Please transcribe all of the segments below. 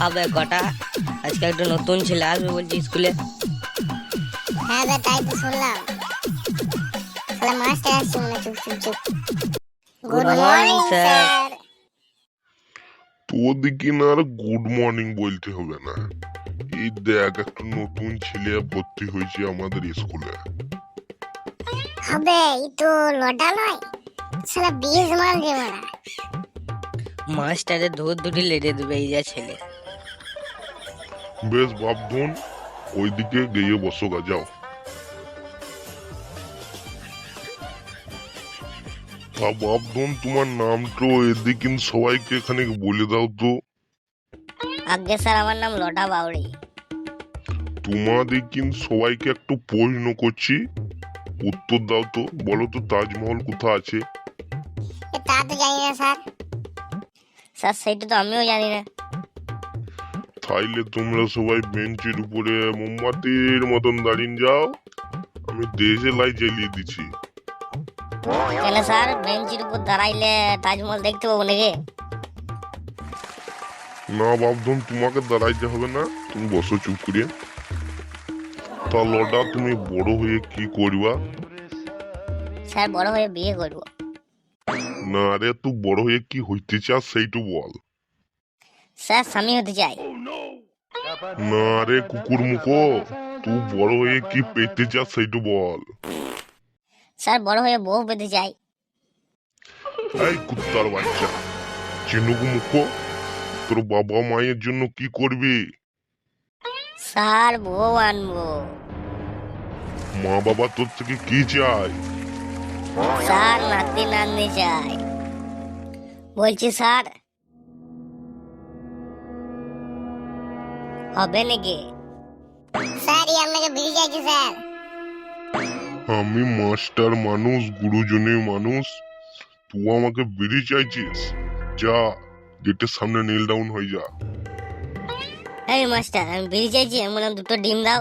হবে কটা। আজকে একটা নতুন ছেলে আসবে বলছি স্কুলে। হ্যাঁ বে তাই তো শুনলাম। তাহলে মাস্টার আসছে মনে চুপ চুপ চুপ। Good morning. স্যার না আর গুড মর্নিং বলতে হবে না। এই দেখ একটা নতুন ছেলে ভর্তি হয়েছে আমাদের স্কুলে। হবে এই তো লটা নয়। বিশ মাল যে মারা। মাস্টারের ধূর দুটি লেটে দেবে এই যা ছেলে। বেশ ভাবধন ওইদিকে গিয়ে বসো গা যাও। তা ভাবধন তোমার নামটা এদিকে সবাইকে এখানে বলে দাও তো। আগে স্যার আমার নাম লটা বাউরি তোমাদের কিন্তু সবাইকে একটু প্রশ্ন করছি। উত্তর দাও তো বলো তো তাজমহল কোথা আছে? তা তো জানি না স্যার। স্যার সেইটা তো আমিও জানি না। তাইলে তোমরা সবাই বেঞ্চের উপরে মোমবাতির মতন দাঁড়িয়ে যাও। আমি দেশে লাই জ্বালিয়ে দিচ্ছি। কেন স্যার? বেঞ্চের উপর দাঁড়াইলে তাজমহল দেখতে পাবো নাকি? না ভাবধন তোমাকে দাঁড়াইতে হবে না। তুমি বসো চুপ করিয়ে। তা লডা তুমি বড় হয়ে কি করবা? স্যার বড় হয়ে বিয়ে করব। না রে তুই বড় হয়ে কি হইতে চাস সেইটু বল। স্যার স্বামী হতে চাই। না রে কুকুর মুখো তুই বড় হয়ে কি পেতে চাস সেইটু বল। স্যার বড় হয়ে বউ পেতে চাই। এই কুত্তার বাচ্চা চিনুকু মুখো তোর বাবা মায়ের জন্য কি করবি? স্যার বউ আনব। মা বাবা তোর থেকে কি চায়? স্যার নাতি নাতনি চাই। বলছি স্যার হবে নাকি? স্যার আপনাকে বিড়ি চাইছি স্যার। আমি মাস্টার মানুষ গুরুজনের মানুষ। তুই আমাকে বিড়ি চাইছিস। যা গেটের সামনে নীল ডাউন হয়ে যা। এই মাস্টার আমি বিড়ি চাইছি এমন দুটো ডিম দাও।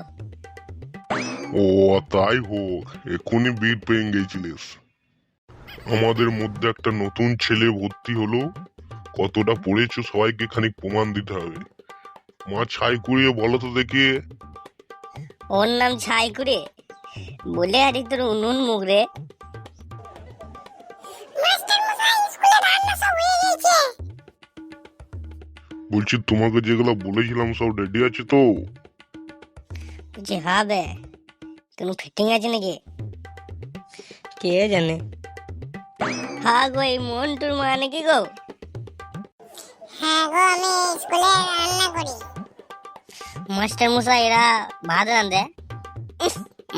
ও তাই হোক এখনই বিট পেয়ে গেছিলিস। আমাদের মধ্যে একটা নতুন ছেলে ভর্তি হলো। কতটা পড়েছো সবাইকে খানিক প্রমাণ দিতে হবে। মা ছাই কুড়িয়ে বলো তো দেখি। ওর নাম ছাই করে? বলে আরে তোর উনুন মুখ রে। বলছি তোমাকে যেগুলো বলেছিলাম সব রেডি আছে তো? বলছি হবে কোনো ফিটিং আছে নাকি? কে জানে? হ্যাঁ গো এই মন্টুর মা নাকি গো? হ্যাঁ গো আমি স্কুলে মাস্টার মশাই এরা ভাত রাঁধে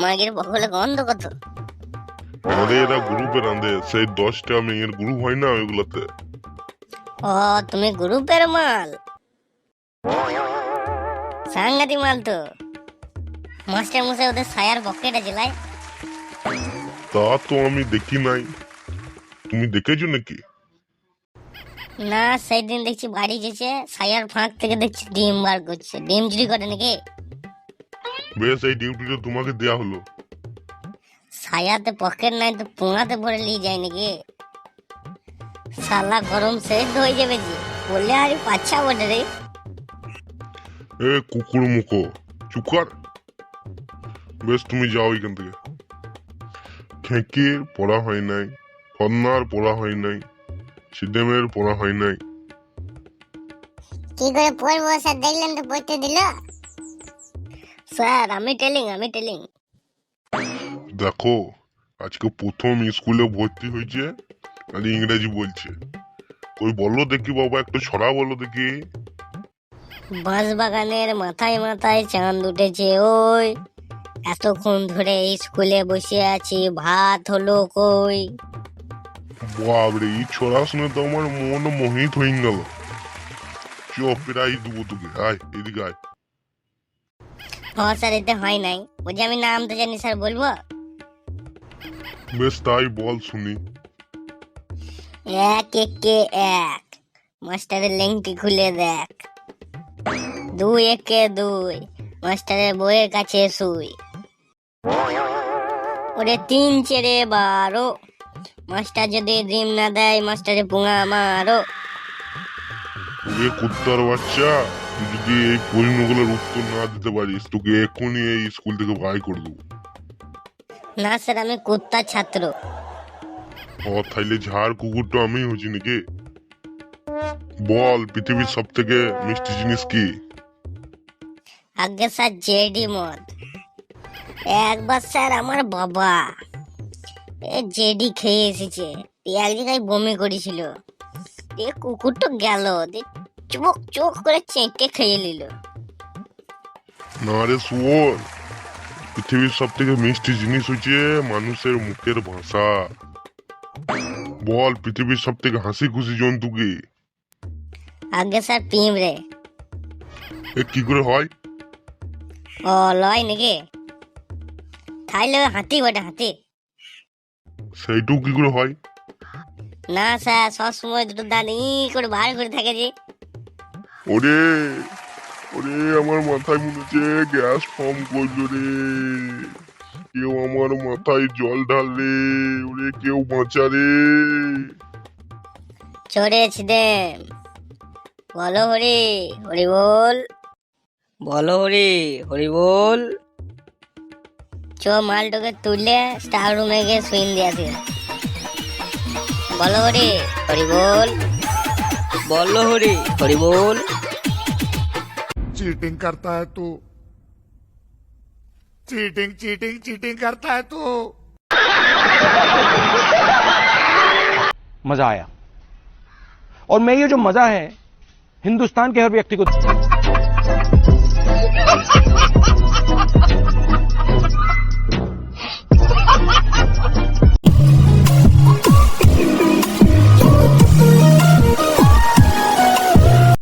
মাগের বগলে গন্ধ কত। আমাদের এরা গ্রুপে রাঁধে সেই দশটা মেয়ের গ্রুপ হয় না ওইগুলোতে। ও তুমি গ্রুপের মাল। সাংঘাতিক মাল তো। মাস্টার মশাই ওদের সায়ার পকেট লাই তা তো আমি দেখি নাই। তুমি দেখেছ নাকি? না সেই দিন দেখছি বাড়ি গেছে সায়ার ফাঁক থেকে দেখছি ডিম বার করছে। ডিম চুরি করে নাকি? বেশ এই ডিউটিটা তোমাকে দেয়া হলো। সায়াতে পকেট নাই তো পোঙাতে ভরে নিয়ে যায় নাকি? সালা গরম সেদ্ধ হয়ে যাবে যে। বললে আরে পাচ্ছা বটে রে। এ কুকুর মুখো চুপ কর। বেশ তুমি যাও এখান থেকে। খেঁকির পড়া হয় নাই ফন্নার পড়া হয় নাই। সিডেমের পড়া হয় নাই। কি করে পড়ব স্যার? দেখলেন তো পড়তে দিল? স্যার আমি টেলিং আমি টেলিং দেখো আজকে প্রথম স্কুলে ভর্তি হয়েছে আর ইংরেজি বলছে। ওই বলল দেখি বাবা একটু ছড়া বলো দেখি। বাঁশ বাগানের মাথায় মাথায় চাঁদ উঠেছে ওই। এতক্ষণ ধরে স্কুলে বসে আছি ভাত হলো কই? বাবরে এই ছড়া শুনে তো আমার মন মোহিত হয়ে গেল চ প্রায় দেবো তোকে আয় এদিকে আয় ও স্যার হয় নাই বলছি আমি নাম তো জানি স্যার বলব বেশ তাই বল শুনি এক একে এক মাস্টারের লেংটি খুলে দেখ দুই একে দুই মাস্টারের বইয়ের কাছে শুই ওরে তিন চেরে বারো মাস্টার যদি ডিম না দেয় মাস্টারে পুঙা মারো এ কুত্তার বাচ্চা তুই যদি এই প্রশ্নগুলোর উত্তর না দিতে পারিস তোকে এক্ষুনি এই স্কুল থেকে বাই করে দেবো। না স্যার আমি কুত্তার ছাত্র। ও তাইলে ঝাড় কুকুর তো আমি হচ্ছি নাকি? বল পৃথিবীর সব থেকে মিষ্টি জিনিস কি? আগে স্যার জেডি মদ। একবার স্যার আমার বাবা। জেডি খেয়ে এসেছে। দিয়ে এক জায়গায় বমি করেছিল। দিয়ে কুকুরটা গেল। দিয়ে চোখ চোখ করে চেঁকে খেয়ে নিল। না রে শুয়োর পৃথিবীর সব থেকে মিষ্টি জিনিস হচ্ছে মানুষের মুখের ভাষা। বল পৃথিবীর সব থেকে হাসি খুশি জন্তু কি? আগে স্যার পিঁমড়ে এ কি করে হয়? ও লয় নাকি? তাইলে হাতি বটে হাতি। সেইটুকু কি করে হয়। না স্যার সব সময় দুটো দাঁত ই করে বার করে থাকে যে। ওরে ওরে আমার মাথায় মনে হচ্ছে গ্যাস ফর্ম করল রে। কেউ আমার মাথায় জল ঢাললে ওরে কেউ বাঁচা রে চড়েছি দেন বলো হরি হরি বল। বলো হরি হরি বল। চ মালটাকে তুললে স্টার রুমে গিয়ে সুইন দিয়ে আসি বলো হরি হরি বল বলো হরি হরি বল चीटिंग करता है तू चीटिंग चीटिंग चीटिंग करता है तू मजा आया और मैं ये जो मजा है हिंदुस्तान के हर व्यक्ति को